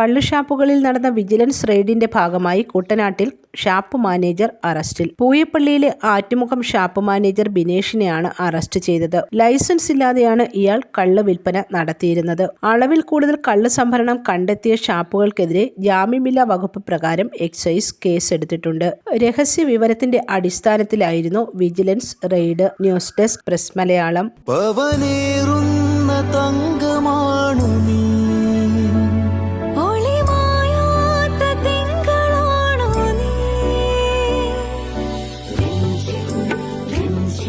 കള്ളുഷാപ്പുകളിൽ നടന്ന വിജിലൻസ് റെയ്ഡിന്റെ ഭാഗമായി കുട്ടനാട്ടിൽ ഷാപ്പ് മാനേജർ അറസ്റ്റിൽ. പൂയപ്പള്ളിയിലെ ആറ്റുമുഖം ഷാപ്പ് മാനേജർ ബിനേഷിനെയാണ് അറസ്റ്റ് ചെയ്തത്. ലൈസൻസ് ഇല്ലാതെയാണ് ഇയാൾ കള്ള് വിൽപ്പന നടത്തിയിരുന്നത്. അളവിൽ കൂടുതൽ കള്ള് സംഭരണം കണ്ടെത്തിയ ഷാപ്പുകൾക്കെതിരെ ജാമ്യമില്ലാ വകുപ്പ് പ്രകാരം എക്സൈസ് കേസെടുത്തിട്ടുണ്ട്. രഹസ്യ വിവരത്തിന്റെ അടിസ്ഥാനത്തിലായിരുന്നു vigilance raid. News desk press Malayalam. പവനേറുന്ന